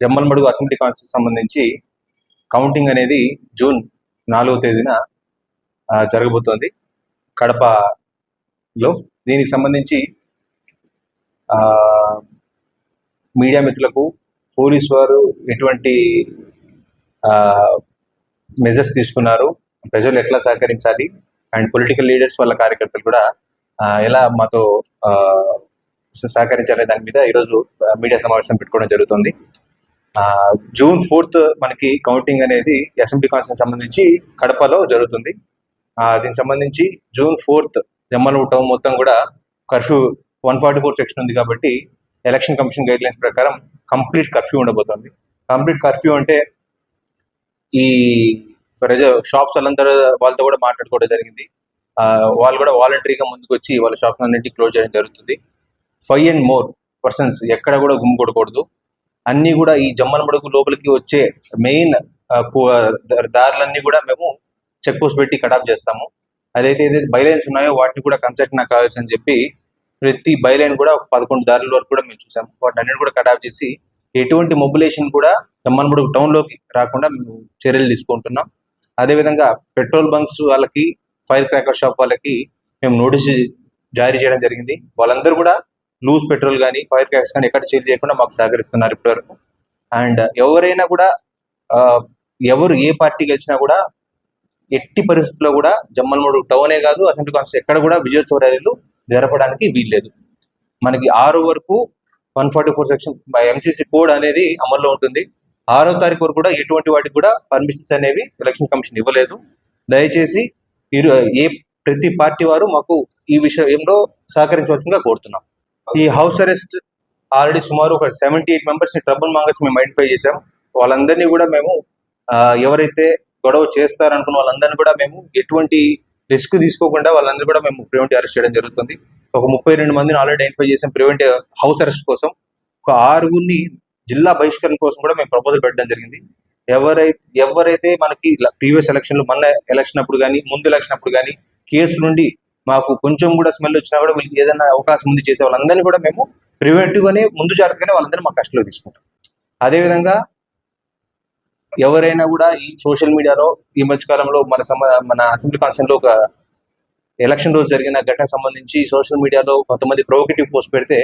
Jammalamadugu assembly constituency సంబంధించి counting అనేది June నాలుగో తేదీన జరగబోతోంది. కడపలో దీనికి సంబంధించి ఆ, మీడియా మిత్రులకు పోలీస్ వారు ఎటువంటి మెజర్స్ తీసుకున్నారు ప్రజలు ఎట్లా సహకరించాలి అండ్ పొలిటికల్ లీడర్స్ వాళ్ళ కార్యకర్తలు కూడా ఎలా మాతో ఆ, సహకరించాలి దాని మీద ఈరోజు మీడియా సమావేశం పెట్టుకోవడం జరుగుతుంది. జూన్ ఫోర్త్ మనకి కౌంటింగ్ అనేది అసెంబ్లీ కాన్స్టిట్యూషన్ సంబంధించి కడపలో జరుగుతుంది. దీనికి సంబంధించి జూన్ ఫోర్త్ జమ్మల టౌన్ మొత్తం కూడా curfew one forty four section ఉంది కాబట్టి ఎలక్షన్ కమిషన్ గైడ్ లైన్స్ ప్రకారం కంప్లీట్ కర్ఫ్యూ ఉండబోతోంది. కంప్లీట్ కర్ఫ్యూ అంటే ఈ ప్రజ షాప్స్ వాళ్ళందరూ వాళ్ళతో కూడా మాట్లాడుకోవడం జరిగింది. వాళ్ళు కూడా వాలంటరీగా ముందుకు వచ్చి వాళ్ళ షాప్స్ అన్నింటినీ క్లోజ్ చేయడం జరుగుతుంది. ఫైవ్ అండ్ మోర్ పర్సన్స్ ఎక్కడ కూడా గుమ్మికూడకూడదు అన్నీ కూడా ఈ జమ్మలమడుగు లోపలికి వచ్చే మెయిన్ దారులన్నీ కూడా మేము చెక్ పోస్ట్ పెట్టి కటాప్ చేస్తాము. అదైతే ఏదైతే బైలైన్స్ ఉన్నాయో వాటిని కూడా కన్సల్ట్ నాకు కావాల్సి అని చెప్పి ప్రతి బైలైన్ కూడా ఒక పదకొండు దారుల వరకు కూడా మేము చూసాము. వాటిని అన్నిటి కూడా కటాప్ చేసి ఎటువంటి మొబిలేషన్ కూడా జమ్మలమడుగు టౌన్లోకి రాకుండా మేము చర్యలు తీసుకుంటున్నాం. అదేవిధంగా పెట్రోల్ బంక్స్ వాళ్ళకి ఫైర్ క్రాకర్ షాప్ వాళ్ళకి మేము నోటీస్ జారీ చేయడం జరిగింది. వాళ్ళందరూ కూడా లూజ్ పెట్రోల్ కానీ ఫైర్ క్యాక్స్ కానీ ఎక్కడ చేంజ్ చేయకుండా మాకు సహకరిస్తున్నారు ఇప్పటివరకు. అండ్ ఎవరైనా కూడా ఎవరు ఏ పార్టీ గెలిచినా కూడా ఎట్టి పరిస్థితుల్లో కూడా జమ్మలమూడు టౌనే కాదు అసెంబ్లీ కాన్స్టిట్యూషన్ ఎక్కడ కూడా విజయోత్సవ ర్యాలీలు జరపడానికి వీల్లేదు మనకి ఆరు వరకు one forty four section MCC code అనేది అమల్లో ఉంటుంది. ఆరో తారీఖు వరకు కూడా ఎటువంటి వాటికి కూడా పర్మిషన్స్ అనేవి ఎలక్షన్ కమిషన్ ఇవ్వలేదు. దయచేసి ఇరు ఏ ప్రతి పార్టీ వారు మాకు ఈ విషయంలో సహకరించవలసిందిగా కోరుతున్నాం. ఈ హౌస్ అరెస్ట్ ఆల్రెడీ సుమారు ఒక సెవెంటీ ఎయిట్ మెంబర్స్ని ట్రబుల్ మాంగర్స్ మేము ఐడెంటిఫై చేసాం వాళ్ళందరినీ కూడా మేము ఎవరైతే గొడవ చేస్తారనుకున్న వాళ్ళందరినీ కూడా మేము ఎటువంటి రిస్క్ తీసుకోకుండా వాళ్ళందరూ కూడా మేము ప్రివెంటివ్ అరెస్ట్ చేయడం జరుగుతుంది. ఒక ముప్పై రెండు మందిని ఆల్రెడీ ఐడెంటిఫై చేసాం ప్రివెంటివ్ హౌస్ అరెస్ట్ కోసం. ఒక ఆరుగురిని జిల్లా బహిష్కరణ కోసం కూడా మేము ప్రపోజల్ పెట్టడం జరిగింది. ఎవరైతే ఎవరైతే మనకి ప్రీవియస్ ఎలక్షన్లు మన ఎలక్షన్ అప్పుడు కానీ ముందు ఎలక్షన్ అప్పుడు కానీ కేసు నుండి మాకు కొంచెం కూడా స్మెల్ వచ్చినా కూడా వీళ్ళకి ఏదైనా అవకాశం ఉంది చేసే వాళ్ళందరినీ కూడా మేము ప్రివెంటివ్గానే ముందు జాగ్రత్తగానే వాళ్ళందరూ మా కష్టంలో తీసుకుంటాం. అదేవిధంగా ఎవరైనా కూడా ఈ సోషల్ మీడియాలో ఈ మధ్యకాలంలో మన సమ మన అసెంబ్లీ కాన్స్టిట్యూషన్లో ఒక ఎలక్షన్ రోజు జరిగిన ఘటన సంబంధించి సోషల్ మీడియాలో కొంతమంది ప్రొవోకేటివ్ పోస్ట్ పెడితే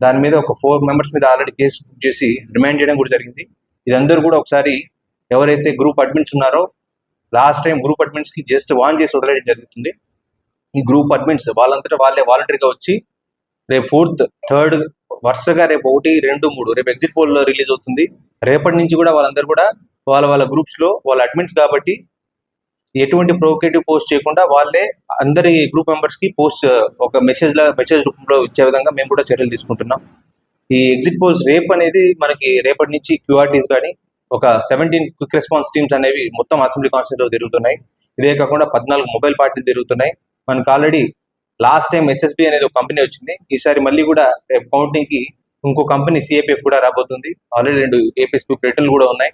దాని మీద ఒక ఫోర్ మెంబర్స్ మీద ఆల్రెడీ కేసు బుక్ చేసి రిమైండ్ చేయడం కూడా జరిగింది. ఇదందరూ కూడా ఒకసారి ఎవరైతే గ్రూప్ అడ్మిన్స్ ఉన్నారో లాస్ట్ టైం గ్రూప్ అడ్మిన్స్కి జస్ట్ వాన్ చేసి వదిలేయడం జరుగుతుంది. ఈ గ్రూప్ అడ్మిన్స్ వాళ్ళంతటా వాళ్ళే వాలంటరీగా వచ్చి రేపు ఫోర్త్ థర్డ్ వరుసగా రేపు ఒకటి రెండు మూడు రేపు ఎగ్జిట్ పోల్ రిలీజ్ అవుతుంది. రేపటి నుంచి కూడా వాళ్ళందరూ కూడా వాళ్ళ వాళ్ళ గ్రూప్స్లో వాళ్ళ అడ్మిన్స్ కాబట్టి ఎటువంటి ప్రొవోకేటివ్ పోస్ట్ చేయకుండా వాళ్ళే అందరి గ్రూప్ మెంబర్స్కి పోస్ట్ ఒక మెసేజ్ లా మెసేజ్ రూపంలో ఇచ్చే విధంగా మేము కూడా చర్యలు తీసుకుంటున్నాం. ఈ ఎగ్జిట్ పోల్స్ రేప్ అనేది మనకి రేపటి నుంచి క్యూఆర్టీస్ కానీ ఒక సెవెంటీన్ క్విక్ రెస్పాన్స్ టీమ్స్ అనేవి మొత్తం అసెంబ్లీ కాన్స్టిట్యూట్లో తిరుగుతున్నాయి ఇదే కాకుండా పద్నాలుగు మొబైల్ పార్టీలు తిరుగుతున్నాయి మనకు ఆల్రెడీ లాస్ట్ టైం ఎస్ఎస్బి అనేది ఒక కంపెనీ వచ్చింది. ఈసారి మళ్ళీ కూడా రేపు కౌంటింగ్కి ఇంకో కంపెనీ సిఏపిఎఫ్ కూడా రాబోతుంది. ఆల్రెడీ రెండు ఏపీఎస్పీ ప్లేట్లు కూడా ఉన్నాయి.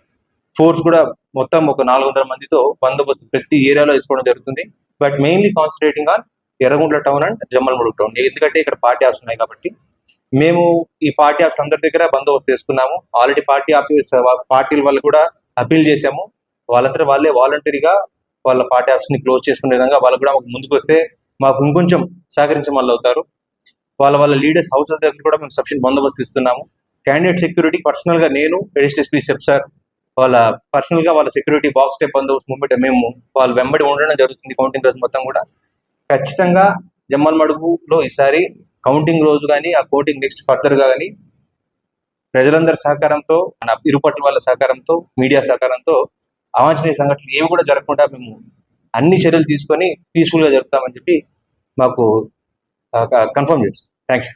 ఫోర్స్ కూడా మొత్తం ఒక నాలుగు వందల మందితో బందోబస్తు ప్రతి ఏరియాలో వేసుకోవడం జరుగుతుంది. But mainly concentrating on Erraguntla town and Jammalamadugu town ఎందుకంటే ఇక్కడ పార్టీ ఆఫీస్ ఉన్నాయి కాబట్టి. మేము ఈ పార్టీ ఆఫీస్ అందరి దగ్గర బందోబస్తు చేసుకున్నాము. ఆల్రెడీ పార్టీ ఆఫీస్ పార్టీల వాళ్ళు కూడా అపీల్ చేశాము. వాళ్ళంతా వాళ్ళే వాలంటరీగా వాళ్ళ పార్టీ ఆఫీస్ని క్లోజ్ చేసుకునే విధంగా వాళ్ళు కూడా మాకు ముందుకు వస్తే మాకు ఇంకొంచెం సహకరించే వాళ్ళు అవుతారు. వాళ్ళ వాళ్ళ లీడర్స్ హౌసెస్ దగ్గర కూడా మేము సఫిషియెంట్ బందోబస్తు ఇస్తున్నాము. క్యాండిడేట్ సెక్యూరిటీ పర్సనల్గా నేను ఎడిషనల్ ఎస్పీ సెప్ సార్ వాళ్ళ పర్సనల్గా వాళ్ళ సెక్యూరిటీ బాక్స్ టైప్ బందోబస్తు మూమెంట్ మేము వాళ్ళ వెంబడి ఉండడం జరుగుతుంది కౌంటింగ్ రోజు మొత్తం కూడా. ఖచ్చితంగా జమ్మల్మడుగులో ఈసారి కౌంటింగ్ రోజు కానీ ఆ కౌంటింగ్ నెక్స్ట్ ఫర్దర్గా కానీ ప్రజలందరి సహకారంతో మన ఇరుపట్ల వాళ్ళ సహకారంతో మీడియా సహకారంతో అవాంఛనీయ సంఘటనలు ఏవి కూడా జరగకుండా మేము అన్ని చర్యలు తీసుకొని పీస్ఫుల్గా జరుపుతామని చెప్పి మాకు కన్ఫర్మ్ చేస్తాం. Thank you